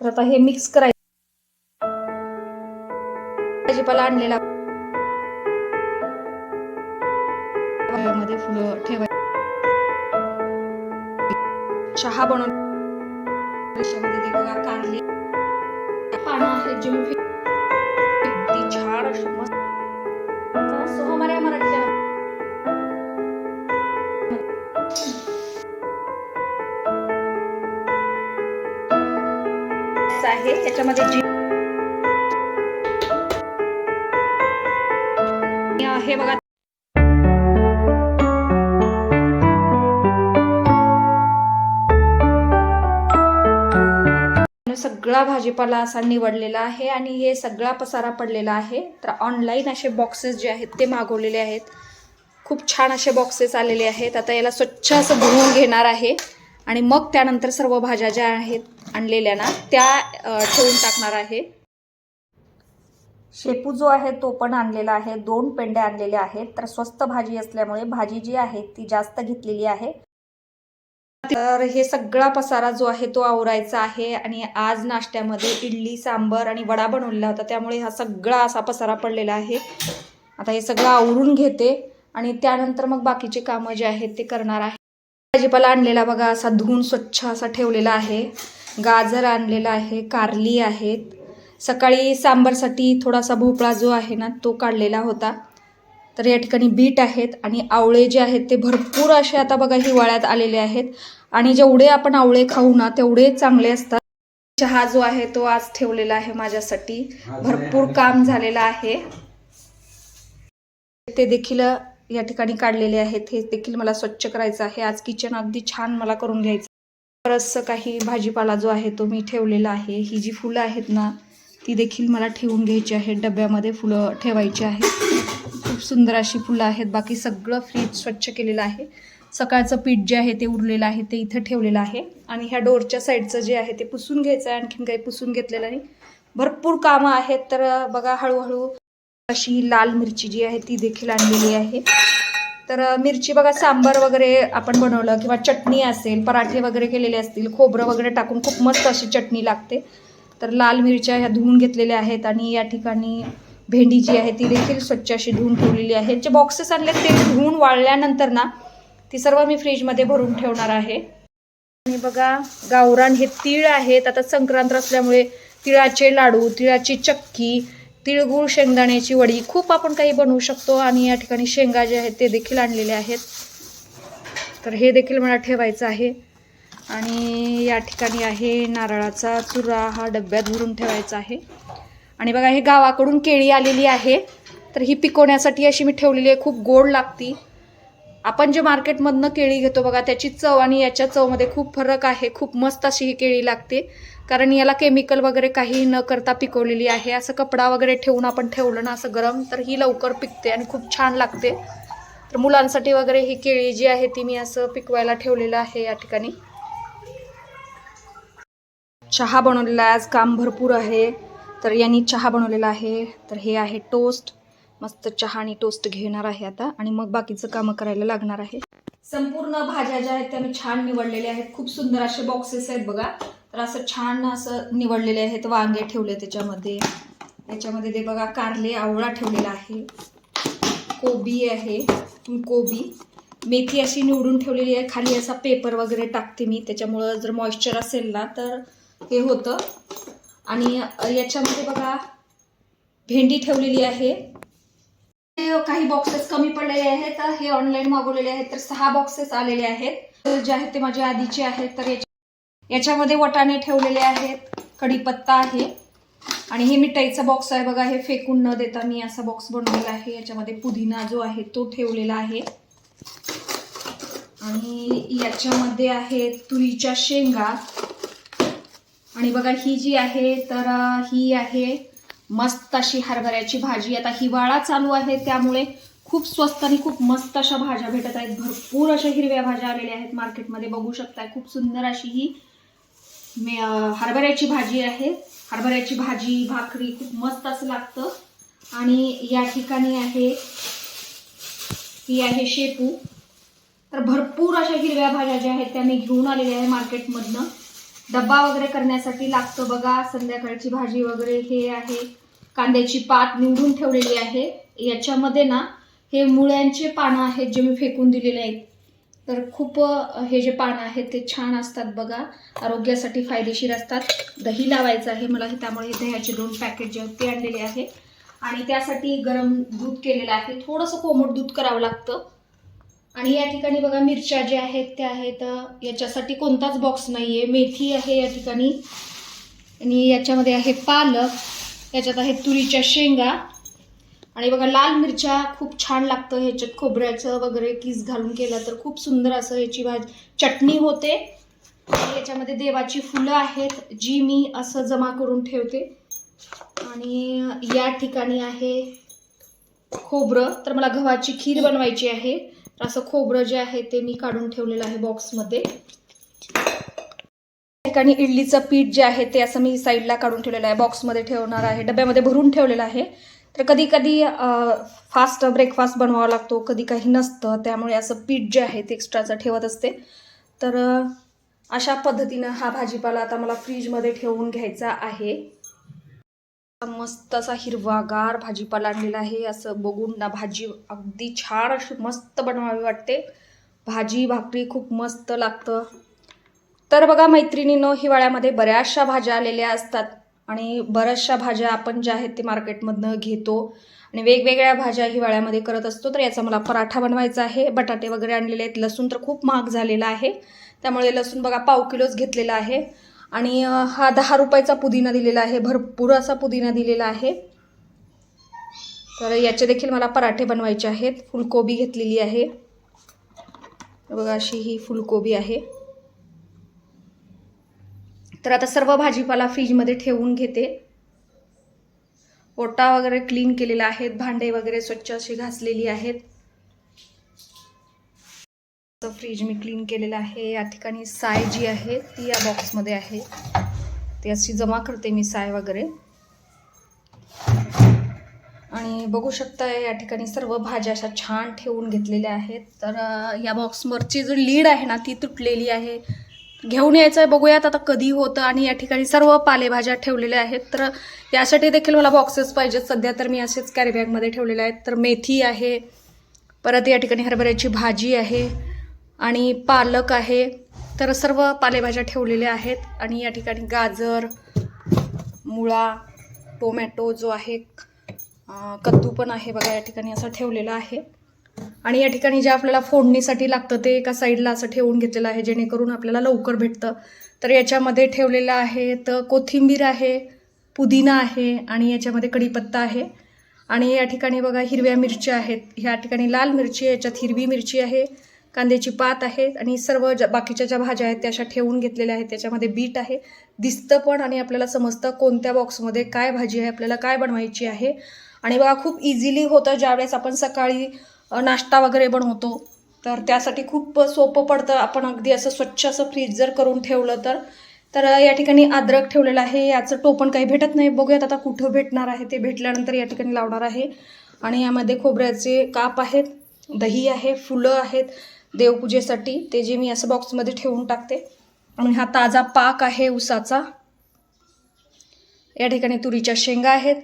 तर आता हे मिक्स करायचं भाजीपाला आणलेला. मध्ये फुलं ठेवायची चहा बनवून बघा कारले पानं आहेत जे छान अशी मस्त आहे त्याच्यामध्ये जी हे बघा. सगळा भाजीपाला असा निवडलेला आहे आणि हे सगळा पसारा पडलेला आहे. तर ऑनलाईन असे बॉक्सेस जे आहेत ते मागवलेले आहेत. खूप छान असे बॉक्सेस आलेले आहेत. आता याला स्वच्छ असं धुवून घेणार आहे. आणि मग त्यानंतर सर्व भाज्या ज्या आहेत आणलेल्या ना त्या ठेवून टाकणार आहे. शेपू जो आहे तो पण आणलेला आहे. दोन पेंड्या आणलेल्या आहेत. तर स्वस्त भाजी असल्यामुळे भाजी जी आहे ती जास्त घेतलेली आहे. तर हे सगळा पसारा जो आहे तो आवरायचा आहे आणि आज नाश्त्यामध्ये इडली सांबर आणि वडा बनवलेला होता. त्यामुळे हा सगळा असा पसारा पडलेला आहे. आता हे सगळं आवरून घेते आणि त्यानंतर मग बाकीचे कामं जे आहेत ते करणार आहे. भाजीपाला आणलेला बघा असा धुवून स्वच्छ असा ठेवलेला आहे. गाजर आणलेला आहे कारली आहेत. सकाळी सांबारसाठी थोडासा भोपळा जो आहे ना तो काढलेला होता. तर या ठिकाणी बीट आहेत आणि आवळे जे आहेत ते भरपूर असे आता बघा हिवाळ्यात आलेले आहेत. आणि जेवढे आपण आवळे खाऊ ना तेवढे चांगले असतात. चहा जो आहे तो आज ठेवलेला आहे माझ्यासाठी. भरपूर काम झालेलं आहे. ते देखील या ठिकाणी काढलेले आहेत. हे देखील मला स्वच्छ करायचं आहे. आज किचन अगदी छान मला करून घ्यायचं बरंचसं काही भाजीपाला जो आहे तो मी ठेवलेला आहे. ही जी फुलं आहेत ना ती देखील मला ठेवून घ्यायची आहेत डब्यामध्ये फुलं ठेवायची आहेत खूप सुंदर अशी फुलं आहेत. बाकी सगळं फ्रीज स्वच्छ केलेलं आहे. सकाळचं पीठ जे आहे ते उरलेलं आहे ते इथं ठेवलेलं आहे. आणि ह्या डोरच्या साईडचं जे आहे ते पुसून घ्यायचं आहे. आणखीन काही पुसून घेतलेलं नाही. भरपूर कामं आहेत. तर बघा हळूहळू अशी लाल मिरची जी आहे ती देखील आणलेली आहे. तर मिरची बघा सांबार वगैरे आपण बनवलं किंवा चटणी असेल पराठे वगैरे केलेले असतील खोबरं वगैरे टाकून खूप मस्त अशी चटणी लागते. तर लाल मिरच्या ह्या धुवून घेतलेल्या आहेत आणि या ठिकाणी भेंडी जी आहे ती देखील स्वच्छ अशी धुवून ठेवलेली आहे. जे बॉक्सेस आणले ते धुवून वाळल्यानंतर ना ती सर्व मी फ्रीजमध्ये भरून ठेवणार आहे. आणि बघा गावरान हे तीळ आहेत. आता संक्रांत असल्यामुळे तिळाचे लाडू तिळाची चक्की तिळगुळ शेंगदाण्याची वडी खूप आपण काही बनवू शकतो आणि या ठिकाणी शेंगा जे आहेत ते देखील आणलेले आहेत. तर हे देखील मला ठेवायचं आहे. आणि या ठिकाणी आहे नारळाचा चुरा हा डब्यात भरून ठेवायचा आहे. आणि बघा हे गावाकडून केळी आलेली आहे. तर ही पिकवण्यासाठी अशी मी ठेवलेली आहे. खूप गोड लागती. आपण जे मार्केटमधनं केळी घेतो बघा त्याची चव आणि याच्या चवमध्ये खूप फरक आहे. खूप मस्त अशी ही केळी लागते. कारण याला केमिकल वगैरे काही न करता पिकवलेली आहे. असं कपडा वगैरे ठेवून आपण ठेवलं ना असं गरम तर ही लवकर पिकते आणि खूप छान लागते. तर मुलांसाठी वगैरे ही केळी जी आहे ती मी असं पिकवायला ठेवलेलं आहे या ठिकाणी. चहा बनवलेला आहे आज काम भरपूर आहे. तर यांनी चहा बनवलेला आहे. तर हे आहे टोस्ट मस्त चहा आणि टोस्ट घेणार आहे आता आणि मग बाकीचं कामं करायला लागणार आहे. संपूर्ण भाज्या ज्या आहेत त्या मी छान निवडलेल्या आहेत. खूप सुंदर असे बॉक्सेस आहेत बघा. तर असं छान असं निवडलेले आहेत वांगे ठेवले त्याच्यामध्ये. त्याच्यामध्ये ते बघा कारले आवळा ठेवलेला आहे. कोबी आहे कोबी. मेथी अशी निवडून ठेवलेली आहे. खाली असा पेपर वगैरे टाकते मी. त्याच्यामुळं जर मॉइश्चर असेल ना तर हे होतं. आणि याच्यामध्ये बघा भेंडी ठेवलेली आहे. काही बॉक्सेस कमी पडलेले आहेत. तर हे ऑनलाईन मागवलेले आहेत. तर सहा बॉक्सेस आलेले आहेत. जे आहेत ते माझ्या आधीचे आहेत. तर याच्या- याच्यामध्ये वटाणे ठेवलेले आहेत. कढीपत्ता आहे. आणि हे मिठाईचा बॉक्स आहे. बघा हे फेकून न देता मी असा बॉक्स बनवलेला आहे. याच्यामध्ये पुदिना जो आहे तो ठेवलेला आहे. आणि याच्यामध्ये आहे तुरीच्या शेंगा. आणि बघा ही जी आहे तर ही आहे मस्त अशी हरभऱ्याची भाजी. आता हिवाळा चालू आहे त्यामुळे खूप स्वस्त आणि खूप मस्त अशा भाज्या भेटत आहेत. भरपूर अशा हिरव्या भाज्या आलेल्या आहेत मार्केटमध्ये. बघू शकताय खूप सुंदर अशी ही मे हरभऱ्याची भाजी आहे. हरभऱ्याची भाजी भाकरी खूप मस्त असं लागतं. आणि या ठिकाणी आहे ही आहे शेपू. तर भरपूर अशा हिरव्या भाज्या ज्या आहेत त्या मी घेऊन आलेल्या आहे मार्केटमधनं. डब्बा वगैरे करण्यासाठी लागतो बघा. संध्याकाळची भाजी वगैरे हे आहे. कांद्याची पात निवडून ठेवलेली आहे. याच्यामध्ये ना हे मुळ्यांचे पानं आहेत जे मी फेकून दिलेले आहेत. तर खूप हे जे पानं आहेत ते छान असतात बघा. आरोग्यासाठी फायदेशीर असतात. दही लावायचं आहे मला हे त्यामुळे दह्याचे दोन पॅकेट जे आहेत ते आणलेले आहे. आणि त्यासाठी गरम दूध केलेलं आहे. थोडंसं कोमट दूध करावं लागतं. आणि या ठिकाणी बघा मिरच्या ज्या आहेत त्या आहेत याच्यासाठी कोणताच बॉक्स नाही आहे मेथी आहे या ठिकाणी. आणि याच्यामध्ये आहे पालक. याच्यात आहे तुरीच्या शेंगा. आणि बघा लाल मिरच्या खूप छान लागतं ह्याच्यात. खोबऱ्याचं वगैरे किस घालून केलं तर खूप सुंदर असं याची भाजी. चटणी होते. याच्यामध्ये देवाची फुलं आहेत जी मी असं जमा करून ठेवते. आणि या ठिकाणी आहे खोबरं. तर मला गव्हाची खीर बनवायची आहे. तर असं खोबरं जे आहे ते मी काढून ठेवलेलं आहे बॉक्समध्ये ठिकाणी इडलीचं पीठ जे आहे ते असं मी साईडला काढून ठेवलेलं आहे. बॉक्समध्ये ठेवणार आहे. डब्यामध्ये भरून ठेवलेलं आहे. तर कधी कधी फास्ट ब्रेकफास्ट बनवावा लागतो. कधी काही नसतं. त्यामुळे असं पीठ जे आहे ते एक्स्ट्राचं ठेवत असते. तर अशा पद्धतीनं हा भाजीपाला आता मला फ्रीजमध्ये ठेवून घ्यायचा आहे. मस्त असा हिरवागार भाजीपाला आणलेला आहे. असं बघून ना भाजी अगदी छान अशी मस्त बनवावी वाटते. भाजी भाकरी खूप मस्त लागतं. तर बघा मैत्रिणीनं हिवाळ्यामध्ये बऱ्याचशा भाज्या आलेल्या असतात. आणि बऱ्याचशा भाज्या आपण ज्या आहेत ते मार्केटमधनं घेतो. आणि वेगवेगळ्या भाज्या हिवाळ्यामध्ये करत असतो तर याचा मला पराठा बनवायचा आहे. बटाटे वगैरे आणलेले आहेत. लसूण तर खूप महाग झालेला आहे. त्यामुळे लसूण बघा पाव किलोच घेतलेला आहे. आणि हा दहा रुपयाचा पुदिना दिलेला आहे भरपूर असा पुदिना दिलेला आहे. तर याचे देखील मला पराठे बनवायचे आहेत. फुलकोबी घेतलेली आहे. बघा अशी ही फुलकोबी आहे. तर आता सर्व भाजीपाला फ्रीजमध्ये ठेवून घेते. ओटा वगैरे क्लीन केलेला आहेत भांडे वगैरे स्वच्छ अशी घासलेली आहेत. फ्रीज मी क्लीन केलेलं आहे. या ठिकाणी साय जी आहे ती या बॉक्समध्ये आहे. ती अशी जमा करते मी साय वगैरे. आणि बघू शकता या ठिकाणी सर्व भाज्या अशा छान ठेवून घेतलेल्या आहेत. तर या बॉक्सवरची जो लीड आहे ना ती तुटलेली आहे. घेऊन यायचं आहे बघूयात आता कधी होतं. आणि या ठिकाणी सर्व पालेभाज्या ठेवलेल्या आहेत. तर यासाठी देखील मला बॉक्सेस पाहिजेत. सध्या तर मी असेच कॅरीबॅगमध्ये ठेवलेले आहेत. तर मेथी आहे. परत या ठिकाणी हरभऱ्याची भाजी आहे. आणि पालक आहे. तर सर्व पालेभाज्या ठेवलेल्या आहेत. आणि या ठिकाणी गाजर मुळा टोमॅटो जो आहे कद्दू पण आहे बघा या ठिकाणी असं ठेवलेला आहे. आणि या ठिकाणी जे आपल्याला फोडणीसाठी लागतं ते एका साईडला असं ठेवून घेतलेलं आहे जेणेकरून आपल्याला लवकर भेटतं. तर याच्यामध्ये ठेवलेलं आहे तर कोथिंबीर आहे पुदिना आहे आणि याच्यामध्ये कढीपत्ता आहे. आणि या ठिकाणी बघा हिरव्या मिरच्या आहेत. ह्या ठिकाणी लाल मिरची आहे याच्यात हिरवी मिरची आहे. कांद्याची पात आहे आणि सर्व ज्या बाकीच्या ज्या भाज्या आहेत त्या अशा ठेवून घेतलेल्या आहेत. त्याच्यामध्ये बीट आहे. दिसतं पण आणि आपल्याला समजतं कोणत्या बॉक्समध्ये काय भाजी आहे आपल्याला काय बनवायची आहे. आणि बघा खूप इझिली होतं ज्यावेळेस आपण सकाळी नाश्ता वगैरे बनवतो तर त्यासाठी खूप सोपं पडतं. आपण अगदी असं स्वच्छ असं फ्रीज जर करून ठेवलं तर तर या ठिकाणी अद्रक ठेवलेलं आहे. याचं टोपण काही भेटत नाही. बघूयात आता कुठं भेटणार आहे ते भेटल्यानंतर या ठिकाणी लावणार आहे. आणि यामध्ये खोबऱ्याचे काप आहेत दही आहे फुलं आहेत. देवपूजेसाठी. ते जे मी असं बॉक्समध्ये ठेवून टाकते. आणि हा ताजा पाक आहे उसाचा. या ठिकाणी तुरीच्या शेंगा आहेत.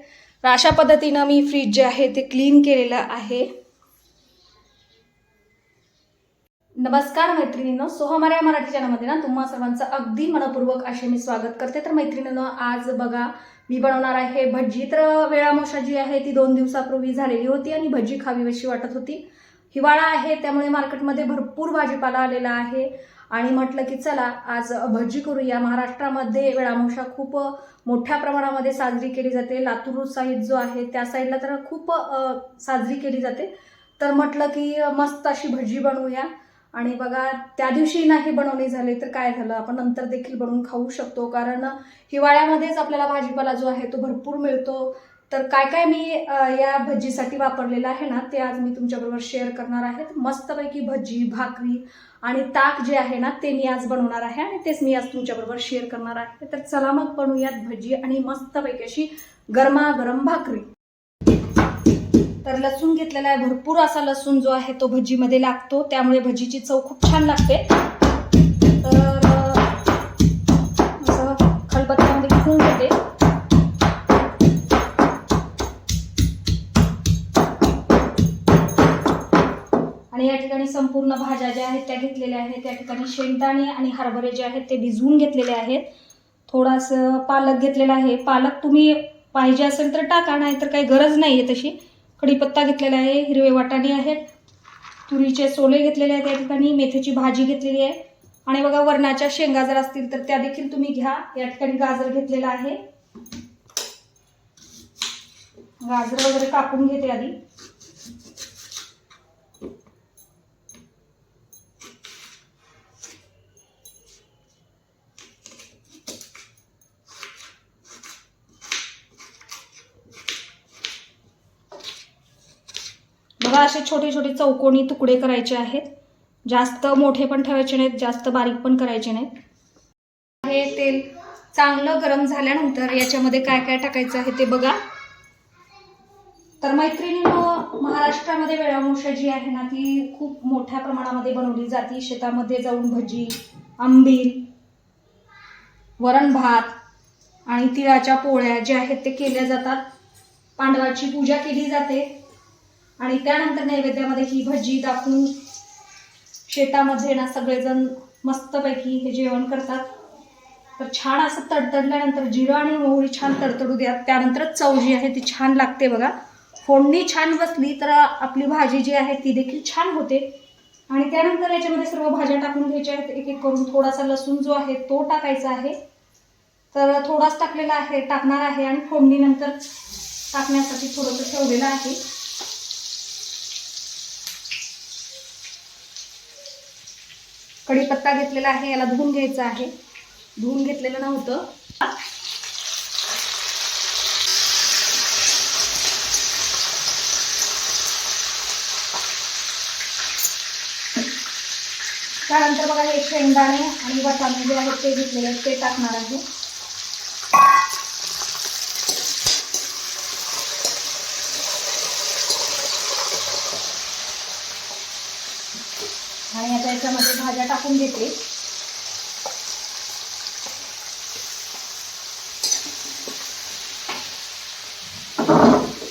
तर अशा पद्धतीनं मी फ्रीज जे आहे ते क्लीन केलेलं आहे. नमस्कार मैत्रिणीनं. सोहमार या मराठी चॅनलमध्ये ना तुम्हा सर्वांचं अगदी मनपूर्वक असे मी स्वागत करते. तर मैत्रिणीनं आज बघा मी बनवणार आहे भजी तर वेळामोशा जी आहे ती दोन दिवसापूर्वी झालेली होती आणि भजी खावी अशी वाटत होती. हिवाळा आहे त्यामुळे मार्केटमध्ये भरपूर भाजीपाला आलेला आहे. आणि म्हटलं की चला आज भजी करूया. महाराष्ट्रामध्ये वेळामोशा खूप मोठ्या प्रमाणामध्ये साजरी केली जाते. लातूर साईड जो आहे त्या साईडला तर खूप साजरी केली जाते. तर म्हटलं की मस्त अशी भजी बनवूया. आणि बघा त्या दिवशी नाही बनवणी झाले तर काय झालं? आपण नंतर देखील बनवून खाऊ शकतो. कारण हिवाळ्यामध्येच आपल्याला भाजीपाला जो आहे तो भरपूर मिळतो. तर काय काय मी या भजीसाठी वापरलेलं आहे ना ते आज मी तुमच्याबरोबर शेअर करणार आहे मस्तपैकी भजी भाकरी आणि ताक जे आहे ना ते मी आज बनवणार आहे आणि तेच मी आज तुमच्याबरोबर शेअर करणार आहे. तर चला मग बनवूयात भजी आणि मस्तपैकी अशी गरमागरम भाकरी. तर लसूण घेतलेला आहे भरपूर असा लसूण जो आहे तो भजीमध्ये लागतो. त्यामुळे भजीची चव खूप छान लागते. पूर्ण भाज्या ज्या आहेत त्या घेतलेल्या आहेत. त्या ठिकाणी शेंगदाणे आणि हरभरे जे आहेत ते भिजवून घेतलेले आहेत. थोडासं पालक घेतलेला आहे. पालक तुम्ही पाहिजे असेल तर टाका नाही तर काही गरज नाही आहे तशी. कढीपत्ता घेतलेला आहे हिरवे वाटाणे आहेत. तुरीचे सोले घेतलेले आहेत या ठिकाणी मेथीची भाजी घेतलेली आहे. आणि बघा वरणाच्या शेंगा जर असतील तर त्या देखील तुम्ही घ्या. या ठिकाणी गाजर घेतलेला आहे. गाजर वगैरे कापून घेते आधी. मला असे छोटे छोटे चौकोनी तुकडे करायचे आहेत. जास्त मोठे पण ठेवायचे नाहीत जास्त बारीक पण करायचे नाहीत. हे तेल चांगलं गरम झाल्यानंतर याच्यामध्ये काय काय टाकायचं आहे ते बघा. तर मैत्रिणी महाराष्ट्रामध्ये वेळामुषा जी आहे ना ती खूप मोठ्या प्रमाणामध्ये बनवली जाते. शेतामध्ये जाऊन भजी आंबील वरण भात आणि तिळाच्या पोळ्या ज्या आहेत ते केल्या जातात. पांडवाची पूजा केली जाते. आणि त्यानंतर नैवेद्यामध्ये ही भजी दाखवून शेतामध्ये ना सगळेजण मस्तपैकी हे जेवण करतात. तर छान असं तडतडल्यानंतर जिरं आणि मोहरी छान तडतडू द्या त्यानंतरच चव जी आहे ती छान लागते बघा. फोडणी छान बसली तर आपली भाजी जी आहे ती देखील छान होते. आणि त्यानंतर याच्यामध्ये सर्व भाज्या टाकून घ्यायच्या आहेत. एक एक करून थोडासा लसूण जो आहे तो टाकायचा आहे. तर थोडाच टाकलेला आहे टाकणार आहे आणि फोडणीनंतर टाकण्यासाठी थोडंसं ठेवलेलं आहे. कढीपत्ता घेतलेला आहे याला धुवून घ्यायचं आहे. धुवून घेतलेलं नव्हतं. त्यानंतर बघा हे शेंगदाणे आणि वटाणे जे आहेत ते घेतलेले आहेत ते टाकणार आहे. त्याच्यामध्ये भाज्या टाकून घेते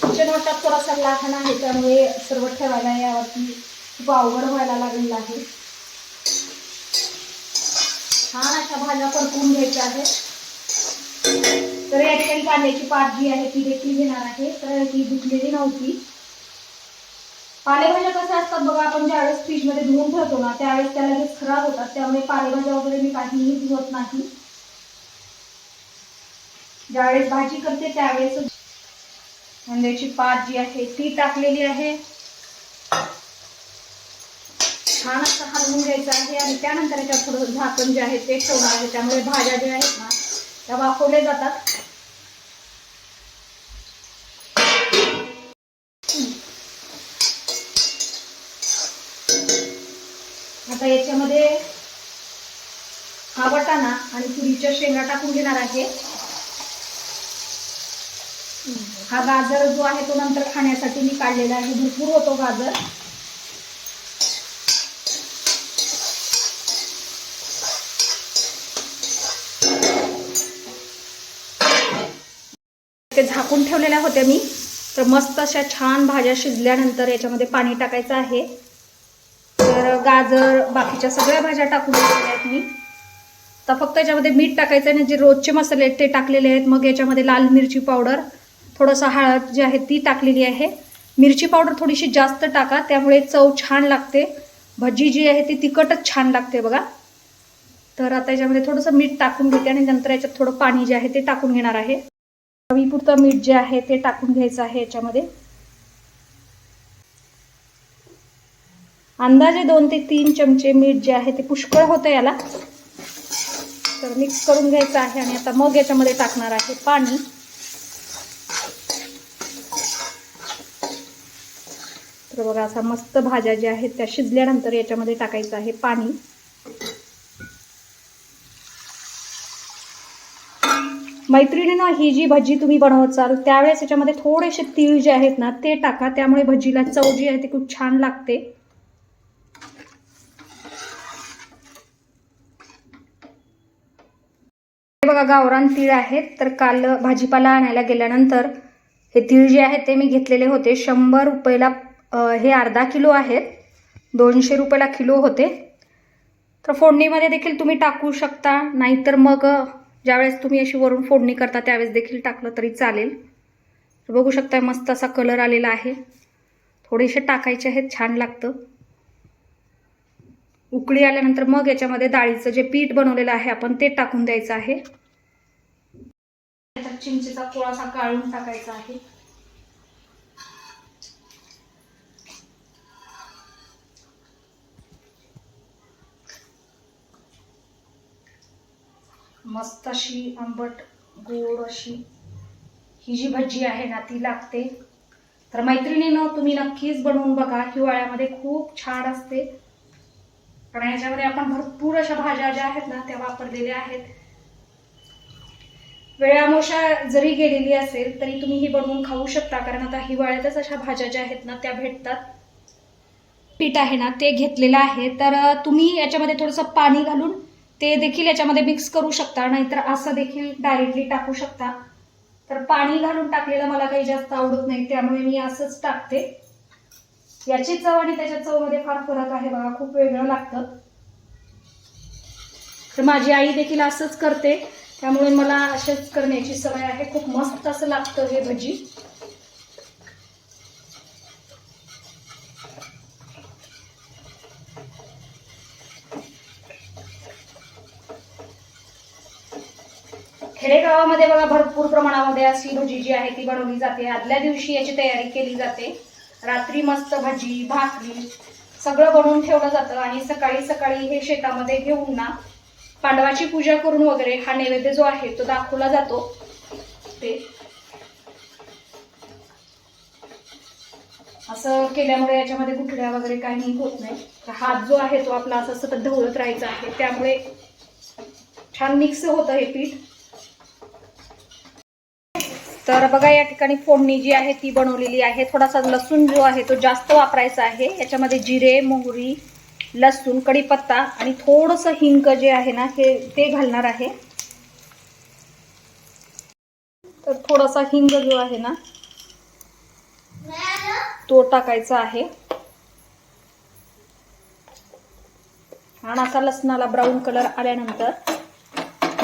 किचन वाटप थोडासा लहान आहे त्यामुळे सर्व ठेवायला यावरती खूप अवघड व्हायला लागलेलं आहे. छान अशा भाज्या परतून घ्यायच्या आहेत. तर या ठिकाणी कांद्याची पात जी आहे ती देखील घेणार आहे. तर ती धुतलेली नव्हती. पालेभाज्या कशा असतात बघा आपण ज्यावेळेस फ्रीजमध्ये धुवून ठेवतो ना त्यावेळेस त्या लगेच खराब होतात त्यामुळे पालेभाज्या वगैरे मी काहीही धुवत नाही. ज्यावेळेस भाजी करते त्यावेळेस कांद्याची पात जी आहे ती टाकलेली आहे. छान असं हलवून घ्यायचं आहे आणि त्यानंतर याच्यात थोडं झाकण जे आहे ते ठेवणार आहे. त्यामुळे भाज्या ज्या आहेत ना त्या वाफवल्या जातात. हा वाटाणा आणि तुरीच्या शेंगा टाकून घेणार आहे. हा गाजर जो आहे तो नंतर खाण्यासाठी मी काढलेला आहे. भरपूर होतो गाजर. ते झाकून ठेवलेल्या होत्या मी. तर मस्त अशा छान भाज्या शिजल्यानंतर याच्यामध्ये पाणी टाकायचं आहे. तर गाजर बाकीच्या सगळ्या भाज्या टाकून ठेवल्या आहेत मी. तर फक्त याच्यामध्ये मीठ टाकायचं आहे आणि जे रोजचे मसाले आहेत ते टाकलेले आहेत. मग याच्यामध्ये लाल मिरची पावडर थोडंसं हळद जी आहे ती टाकलेली आहे. मिरची पावडर थोडीशी जास्त टाका त्यामुळे चव छान लागते. भजी जी आहे ती तिखटच छान लागते बघा. तर आता याच्यामध्ये थोडंसं मीठ टाकून घेते आणि नंतर याच्यात थोडं पाणी जे आहे ते टाकून घेणार आहे. चवीपुरतं मीठ जे आहे ते टाकून घ्यायचं आहे याच्यामध्ये. अंदाजे दोन ते तीन चमचे मीठ जे आहे ते पुष्कळ होतं याला. मिक्स करून घ्यायचं आहे आणि आता मग याच्यामध्ये टाकणार आहे पाणी. तर बघा असा मस्त भाज्या ज्या आहेत त्या शिजल्यानंतर याच्यामध्ये टाकायचं आहे पाणी. मैत्रिणीनं ही जी भजी तुम्ही बनवत चाल त्यावेळेस याच्यामध्ये थोडेसे तीळ जे आहेत ना ते टाका. त्यामुळे भजीला चव जी आहे ती खूप छान लागते. बघा गावरान तीळ आहेत. तर काल भाजीपाला आणायला गेल्यानंतर हे तीळ जे आहेत ते मी घेतलेले होते. शंभर रुपयाला हे अर्धा किलो आहेत. दोनशे रुपयाला किलो होते. तर फोडणीमध्ये देखील तुम्ही टाकू शकता. नाहीतर मग ज्यावेळेस तुम्ही अशी वरून फोडणी करता त्यावेळेस देखील टाकलं तरी चालेल. तर बघू शकता मस्त असा कलर आलेला आहे. थोडेसे टाकायचे आहेत छान लागतं. उकळी आल्यानंतर मग याच्यामध्ये डाळीचं जे पीठ बनवलेलं आहे आपण ते टाकून द्यायचं आहे. त्याच्यात चिंचेचा कोळासा गाळून टाकायचा आहे. मस्त अशी आंबट गोड अशी ही जी भजी आहे ना ती लागते. तर मैत्रिणीनं तुम्ही नक्कीच बनवून बघा. हिवाळ्यामध्ये खूप छान असते. कारण याच्यामध्ये आपण भरपूर अशा भाज्या ज्या आहेत ना त्या वापरलेल्या आहेत. वेळामोशा जरी गेलेली असेल तरी तुम्ही ही बनवून खाऊ शकता. कारण आता हिवाळ्यातच अशा भाज्या ज्या आहेत ना त्या भेटतात. पीठ आहे ना ते घेतलेलं आहे. तर तुम्ही याच्यामध्ये थोडंसं पाणी घालून ते देखील याच्यामध्ये मिक्स करू शकता. नाहीतर असं देखील डायरेक्टली टाकू शकता. तर पाणी घालून टाकलेलं मला काही जास्त आवडत नाही. त्यामुळे मी असंच टाकते. याची चव आणि त्याच्या चवमध्ये फार फरक आहे बघा खूप वेगळं लागतं. तर माझी आई देखील असंच करते. त्यामुळे मला असेच करण्याची सवय आहे. खूप मस्त असं लागतं हे भजी. खेडेगावामध्ये बघा भरपूर प्रमाणामध्ये अशी भजी जी आहे ती बनवली जाते. आदल्या दिवशी याची तयारी केली जाते. रात्री मस्त भजी भाकरी सगळं बनवून ठेवलं जातं. आणि सकाळी सकाळी हे शेतामध्ये घेऊन ना पांडवाची पूजा करून वगैरे हा नैवेद्य जो आहे तो दाखवला जातो. ते. असं केल्यामुळे याच्यामध्ये गुठळ्या वगैरे काही होत नाही. तर हात जो आहे तो आपला असं सतत ढवळत राहायचा आहे. त्यामुळे छान मिक्स होतं हे पीठ. तर बघा या ठिकाणी फोडणी जी आहे ती बनवलेली आहे. थोडासा लसूण जो आहे तो जास्त वापरायचा आहे. याच्यामध्ये जिरे मोहरी लसूण कढीपत्ता आणि थोडंसं हिंग जे आहे ना हे ते घालणार आहे. तर थोडासा हिंग जो आहे ना तो टाकायचा आहे. आणि असा लसणाला ब्राऊन कलर आल्यानंतर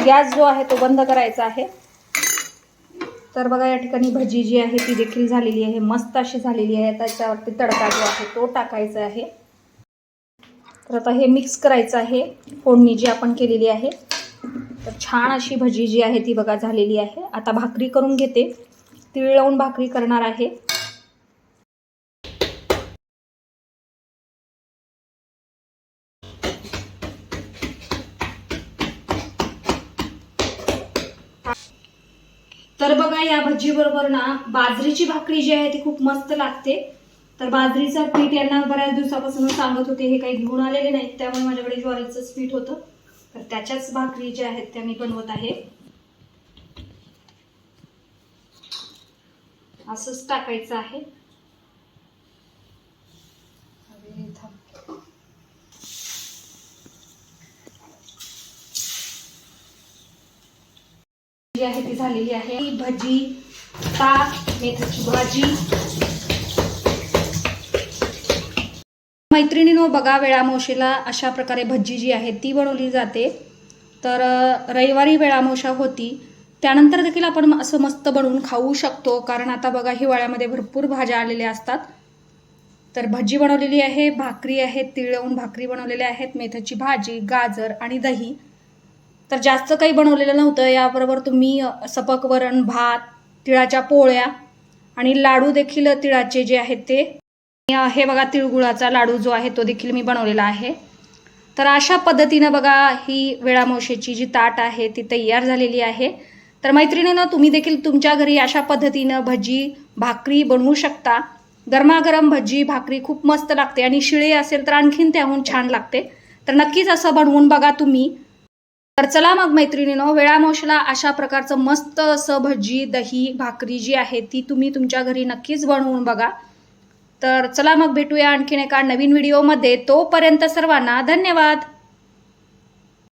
गॅस जो आहे तो बंद करायचा आहे. तर बघा या ठिकाणी भजी जी आहे ती देखील झालेली आहे मस्त अशी झालेली आहे. त्याच्यावरती तडका जो आहे तो टाकायचा आहे. तर आता हे मिक्स करायचं आहे. फोडणी जी आपण केलेली आहे तर छान अशी भजी जी आहे ती बघा झालेली आहे. आता भाकरी करून घेते. तीळ लावून भाकरी करणार आहे. तर बघा या भजीबरोबर ना बाजरीची भाकरी जी आहे ती खूप मस्त लागते. तर बाजरीचं पीठ यांना बऱ्याच दिवसापासून सांगत होते हे काही घेऊन आलेले नाहीत त्यामुळे माझ्याकडे ज्वारीचंच पीठ होतं. तर त्याच्याच भाकरी ज्या आहेत त्या मी बनवत आहे. असंच टाकायचं आहे. जी आहे ती झालेली आहे. भजी ताक मेथीची भाजी मैत्रिणीनो बघा वेळामोशीला अशा प्रकारे भज्जी जी आहे ती बनवली जाते. तर रविवारी वेळामोशा होती. त्यानंतर देखील आपण असं मस्त बनवून खाऊ शकतो कारण आता बघा हिवाळ्यामध्ये भरपूर भाज्या आलेल्या असतात. तर भजी बनवलेली आहे भाकरी आहे तिळवून भाकरी बनवलेल्या आहेत मेथीची भाजी गाजर आणि दही. तर जास्त काही बनवलेलं नव्हतं याबरोबर तुम्ही सपकवरण सपक वरण भात तिळाच्या पोळ्या आणि लाडू देखील तिळाचे जे आहेत ते हे बघा तिळगुळाचा लाडू जो आहे तो देखील मी बनवलेला आहे. तर अशा पद्धतीनं बघा ही वेळामोशेची जी ताट आहे ती तयार झालेली आहे. तर मैत्रिणीनं तुम्ही देखील तुमच्या घरी अशा पद्धतीनं भजी भाकरी बनवू शकता. गरमागरम भजी भाकरी खूप मस्त लागते आणि शिळे असेल तर आणखीन त्याहून छान लागते. तर नक्कीच असं बनवून बघा तुम्ही. तर चला मग मैत्रिणीनो वेळामोशला अशा प्रकारचं मस्त असं भजी दही भाकरी जी आहे ती तुम्ही तुमच्या घरी नक्कीच बनवून बघा. तर चला मग भेटूया आणखीन एका नवीन व्हिडिओमध्ये. तोपर्यंत सर्वांना धन्यवाद.